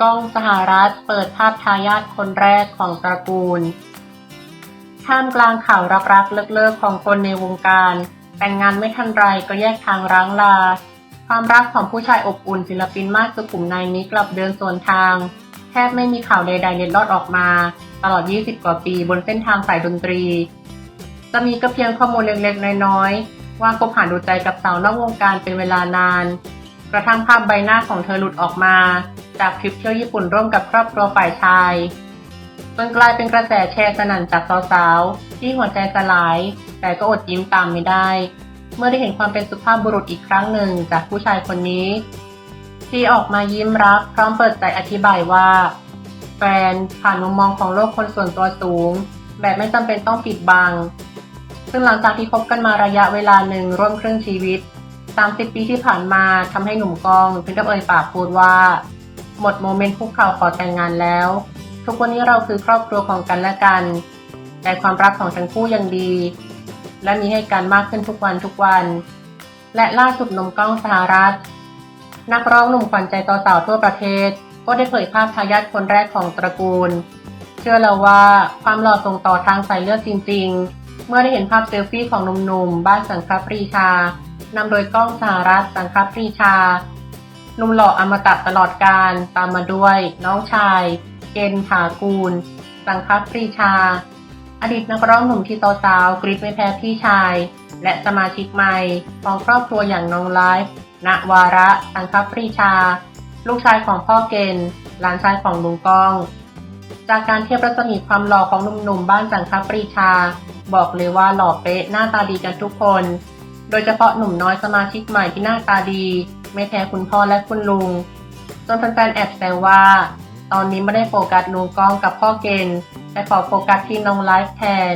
ก้องสหรัฐเปิดภาพทายาทคนแรกของตระกูล ท่ามกลางข่าวรักๆเลิกๆของคนในวงการ แต่งงานไม่ทันไรก็แยกทางร้างลา ความรักของผู้ชายอบอุ่นศิลปินมากสุขุมในนี้กลับเดินสวนทาง แทบไม่มีข่าวใดๆเล็ดลอดออกมา ตลอด 20 กว่าปีบนเส้นทางสายดนตรี จะมีก็เพียงข้อมูลเล็กๆน้อยๆว่าคบหาดูใจกับสาวนอกวงการเป็นเวลานาน กระทั่งภาพใบหน้าของเธอหลุดออกมา จากทริปเที่ยวญี่ปุ่นร่วมกับครอบครัวฝ่ายชายจนกลายเป็นกระแสแชร์สนั่นจากสาวๆ ที่หัวใจสลาย แต่ก็อดยิ้มตามไม่ได้ เมื่อได้เห็นความเป็นสุภาพบุรุษอีกครั้งหนึ่งจากผู้ชายคนนี้ที่ออกมายิ้มรับพร้อมเปิดใจอธิบายว่า แฟนผ่านมุมมองของโลกคนส่วนตัวสูง แบบไม่จำเป็นต้องปิดบัง ซึ่งหลังจากที่คบกันมาระยะเวลาหนึ่งร่วมครึ่งชีวิต 30 ปีที่ผ่านมาทำให้หนุ่มกองถึงกับเอ่ยปากพูดว่า หมดโมเมนต์คุกเข่าขอแต่งงานแล้ว ทุกวันนี้เราคือครอบครัวของกันและกัน แต่ความรักของทั้งคู่ยังดี และมีให้กันมากขึ้นทุกวันทุกวัน และล่าสุดนมกล้องสหรัฐ นักร้องหนุ่มขวัญใจต่อสาวทั่วประเทศ ก็ได้เผยภาพทายาทคนแรกของตระกูล เชื่อแล้วว่าความหล่อส่งต่อทางสายเลือดจริง ๆ เมื่อได้เห็นภาพเซลฟี่ของหนุ่มๆบ้านสังคปรีชานำโดยกล้องสหรัฐสังคปรีชา หนุ่มหล่ออมตะตลอดการตามมาด้วย น้องชายเกณฑ์ถากูล สังคปรีชา อดีตนักร้องหนุ่มที่โตสาวกรีดไม่แพ้พี่ชาย และสมาชิกใหม่ของครอบครัวอย่างน้องไลฟ์ณวาระ สังคปรีชา ลูกชายของพ่อเกณฑ์หลานชายของลุงก้อง จากการเทียบรัศมีความหล่อของหนุ่มๆบ้านสังคปรีชา บอกเลยว่าหล่อเป๊ะหน้าตาดีกันทุกคน โดยเฉพาะหนุ่มน้อยสมาชิกใหม่ที่หน้าตาดี ไม่แพ้คุณพ่อและคุณลุง จนแฟนๆแอบแซวว่า ตอนนี้ไม่ได้โฟกัสลุงก้องกับพ่อเกณฑ์แต่ขอโฟกัสที่น้องไลฟ์แทน